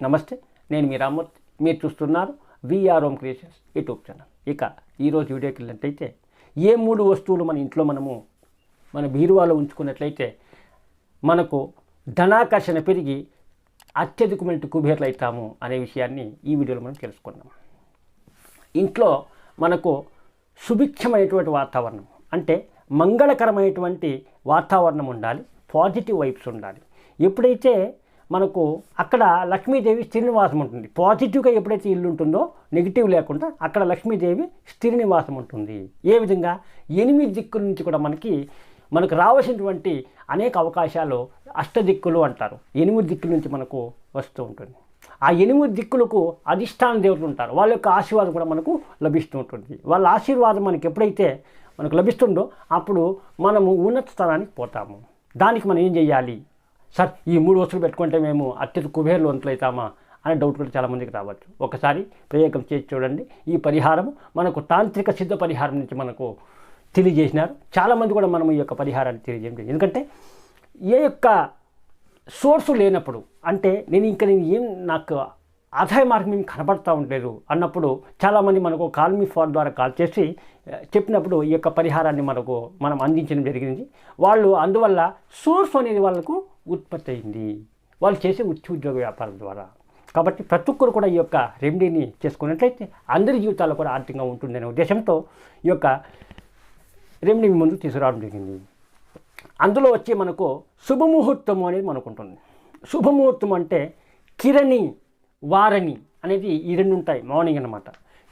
నమస్తే నేను మీ రామూర్తి మీరు చూస్తున్నారు VR home creations YouTube channel. ఇక ఈరోజు వీడియోకి వెళ్ళినట్టయితే ఏ మూడు వస్తువులు మన ఇంట్లో మనము మన బీరువాలో ఉంచుకున్నట్లయితే మనకు ధనాకర్షణ పెరిగి అత్యధికమైన కుబేర్లు అవుతాము అనే విషయాన్ని ఈ వీడియోలో మనం తెలుసుకున్నాం ఇంట్లో మనకు సుభిక్షమైనటువంటి వాతావరణం అంటే మంగళకరమైనటువంటి వాతావరణం ఉండాలి పాజిటివ్ వైబ్స్ ఉండాలి. ఎప్పుడైతే మనకు అక్కడ లక్ష్మీదేవి స్థిరనివాసం ఉంటుంది. పాజిటివ్గా ఎప్పుడైతే ఇల్లు ఉంటుందో నెగిటివ్ లేకుండా అక్కడ లక్ష్మీదేవి స్థిరనివాసం ఉంటుంది. ఏ విధంగా? ఎనిమిది దిక్కుల నుంచి కూడా మనకి మనకు రావాల్సినటువంటి అనేక అవకాశాలు అష్టదిక్కులు అంటారు. ఎనిమిది దిక్కుల నుంచి మనకు వస్తూ ఉంటుంది. ఆ ఎనిమిది దిక్కులకు అధిష్టాన దేవతలు ఉంటారు. వాళ్ళ యొక్క ఆశీర్వాదం కూడా మనకు లభిస్తూ ఉంటుంది. వాళ్ళ ఆశీర్వాదం మనకి ఎప్పుడైతే మనకు లభిస్తుందో అప్పుడు మనము ఉన్నత స్థానానికి పోతాము. దానికి మనం ఏం చేయాలి? సార్ ఈ మూడు వస్తువులు పెట్టుకుంటే మేము అత్యధిక కుబేర్లోంతులు అవుతామా అనే డౌట్ కూడా చాలామందికి రావచ్చు. ఒకసారి ప్రయోగం చేసి చూడండి. ఈ పరిహారం మనకు తాంత్రిక సిద్ధ పరిహారం నుంచి మనకు తెలియజేసినారు. చాలామంది కూడా మనం ఈ యొక్క పరిహారాన్ని తెలియజేయండి ఎందుకంటే ఏ యొక్క సోర్సు లేనప్పుడు అంటే నేను ఇంకా నేను ఏం నాకు ఆదాయ మార్గం ఏం కనబడతా ఉండలేదు అన్నప్పుడు చాలామంది మనకు కాల్మీ ఫోన్ ద్వారా కాల్ చేసి చెప్పినప్పుడు ఈ యొక్క పరిహారాన్ని మనకు మనం అందించడం జరిగింది. వాళ్ళు అందువల్ల సోర్స్ అనేది వాళ్ళకు ఉత్పత్తి అయింది వాళ్ళు చేసే వృత్తి ఉద్యోగ వ్యాపారం ద్వారా. కాబట్టి ప్రతి ఒక్కరు కూడా ఈ యొక్క రెమెడీని చేసుకున్నట్లయితే అందరి జీవితాల్లో కూడా ఆర్థికంగా ఉంటుందనే ఉద్దేశంతో ఈ యొక్క రెమెడీ ముందు తీసుకురావడం జరిగింది. అందులో వచ్చి మనకు శుభముహూర్తము అనేది మనకు ఉంటుంది శుభముహూర్తం అంటే కిరణి వారణి అనేది ఈ రెండు ఉంటాయి. మార్నింగ్ అనమాట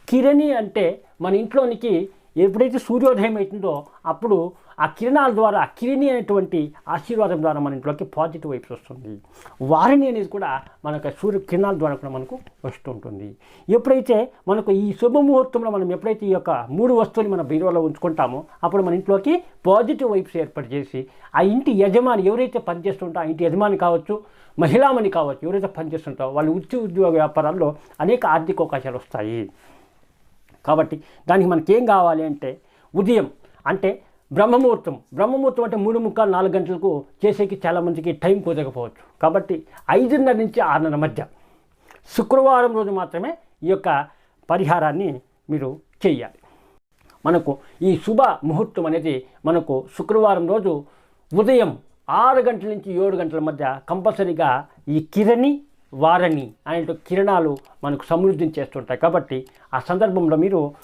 కిరణి అంటే మన ఇంట్లోనికి ఎప్పుడైతే సూర్యోదయం అవుతుందో అప్పుడు ఆ కిరణాల ద్వారా ఆ కిరణి అనేటువంటి ఆశీర్వాదం ద్వారా మన ఇంట్లోకి పాజిటివ్ వైప్స్ వస్తుంది. వారిని అనేది కూడా మనకు సూర్య కిరణాల ద్వారా కూడా మనకు వస్తుంటుంది. ఎప్పుడైతే మనకు ఈ శుభముహూర్తంలో మనం ఎప్పుడైతే ఈ యొక్క మూడు వస్తువులు మన బీరువాలో ఉంచుకుంటామో అప్పుడు మన ఇంట్లోకి పాజిటివ్ వైబ్స్ ఏర్పాటు చేసి ఆ ఇంటి యజమాని ఎవరైతే పనిచేస్తుంటో ఆ ఇంటి యజమాని కావచ్చు మహిళామణి కావచ్చు ఎవరైతే పనిచేస్తుంటారో వాళ్ళు వృత్తి ఉద్యోగ వ్యాపారాల్లో అనేక ఆర్థిక అవకాశాలు వస్తాయి. కాబట్టి దానికి మనకి ఏం కావాలి అంటే ఉదయం అంటే బ్రహ్మముహూర్తం. బ్రహ్మముహూర్తం అంటే మూడు ముక్కలు నాలుగు గంటలకు చేసేకి చాలామందికి టైం కుదరకపోవచ్చు. కాబట్టి ఐదున్నర నుంచి ఆరున్నర మధ్య శుక్రవారం రోజు మాత్రమే ఈ యొక్క పరిహారాన్ని మీరు చేయాలి. మనకు ఈ శుభ ముహూర్తం అనేది మనకు శుక్రవారం రోజు ఉదయం ఆరు గంటల నుంచి ఏడు గంటల మధ్య కంపల్సరీగా ఈ కిరణి వారని అనే కిరణాలు మనకు సమృద్ధిని చేస్తుంటాయి. కాబట్టి ఆ సందర్భంలో మీరు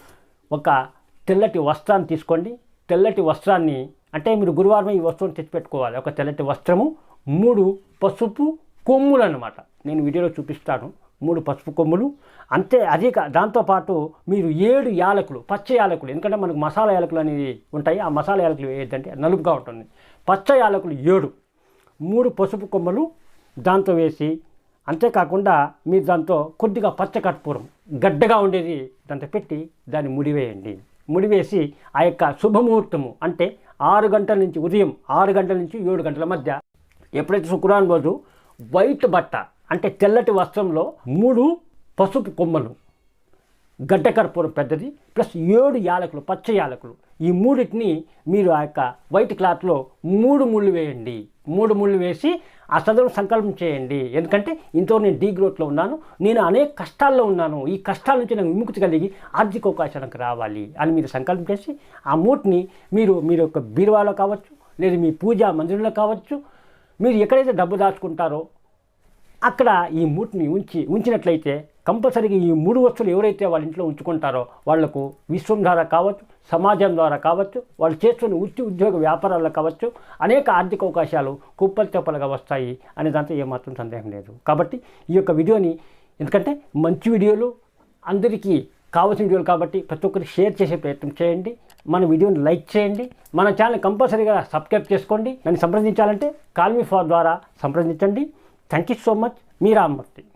ఒక తెల్లటి వస్త్రాన్ని తీసుకోండి. తెల్లటి వస్త్రాన్ని అంటే మీరు గురువారం ఈ వస్తువుని తెచ్చిపెట్టుకోవాలి. ఒక తెల్లటి వస్త్రము మూడు పసుపు కొమ్ములు అన్నమాట నేను వీడియోలో చూపిస్తాను. మూడు పసుపు కొమ్ములు. అంతే అదే దాంతోపాటు మీరు ఏడు యాలకులు పచ్చ యాలకులు ఎందుకంటే మనకు మసాలా యాలకులు అనేవి ఉంటాయి. ఆ మసాలా యాలకులు ఏదంటే నలుపుగా ఉంటుంది. పచ్చ యాలకులు ఏడు. మూడు పసుపు కొమ్మలు దాంతో వేసి అంతేకాకుండా మీరు దాంతో కొద్దిగా పచ్చ కర్పూరం గడ్డగా ఉండేది దాంతో పెట్టి దాన్ని ముడివేయండి. ముడివేసి ఆ యొక్క శుభముహూర్తము అంటే ఆరు గంటల నుంచి ఉదయం ఆరు గంటల నుంచి ఏడు గంటల మధ్య ఎప్పుడైతే శుక్రవారం రోజు వైట్ బట్ట అంటే తెల్లటి వస్త్రంలో మూడు పసుపు కొమ్మలు గడ్డ కర్పూరం పెద్దది ప్లస్ ఏడు యాలకులు పచ్చ యాలకులు. ఈ మూడింటిని మీరు ఆ యొక్క వైట్ క్లాత్లో మూడు ముళ్ళు వేయండి. మూడు ముళ్ళు వేసి ఆ సందర్భం సంకల్పం చేయండి. ఎందుకంటే ఇంతో నేను డీ గ్రోత్లో ఉన్నాను. నేను అనేక కష్టాల్లో ఉన్నాను. ఈ కష్టాల నుంచి నాకు విముక్తి కలిగి ఆర్థిక అవకాశానికి రావాలి అని మీరు సంకల్పం చేసి ఆ మూటిని మీరు మీరు యొక్క బీరువాలో కావచ్చు లేదా మీ పూజా మందిరంలో కావచ్చు మీరు ఎక్కడైతే డబ్బు దాచుకుంటారో అక్కడ ఈ మూటిని ఉంచి ఉంచినట్లయితే కంపల్సరీగా ఈ మూడు వస్తువులు ఎవరైతే వాళ్ళ ఇంట్లో ఉంచుకుంటారో వాళ్ళకు విశ్వం ద్వారా కావచ్చు సమాజం ద్వారా కావచ్చు వాళ్ళు చేస్తున్న వృత్తి ఉద్యోగ వ్యాపారాల్లో కావచ్చు అనేక ఆర్థిక అవకాశాలు కుప్పలు తెప్పలుగా వస్తాయి అనే దాంతో ఏమాత్రం సందేహం లేదు. కాబట్టి ఈ యొక్క వీడియోని ఎందుకంటే మంచి వీడియోలు అందరికీ కావాల్సిన వీడియోలు కాబట్టి ప్రతి ఒక్కరికి షేర్ చేసే ప్రయత్నం చేయండి. మన వీడియోని లైక్ చేయండి. మన ఛానల్ కంపల్సరీగా సబ్స్క్రైబ్ చేసుకోండి. నన్ను సంప్రదించాలంటే కాల్మీ ఫార్ ద్వారా సంప్రదించండి. Thank you so much. Meera Murthy.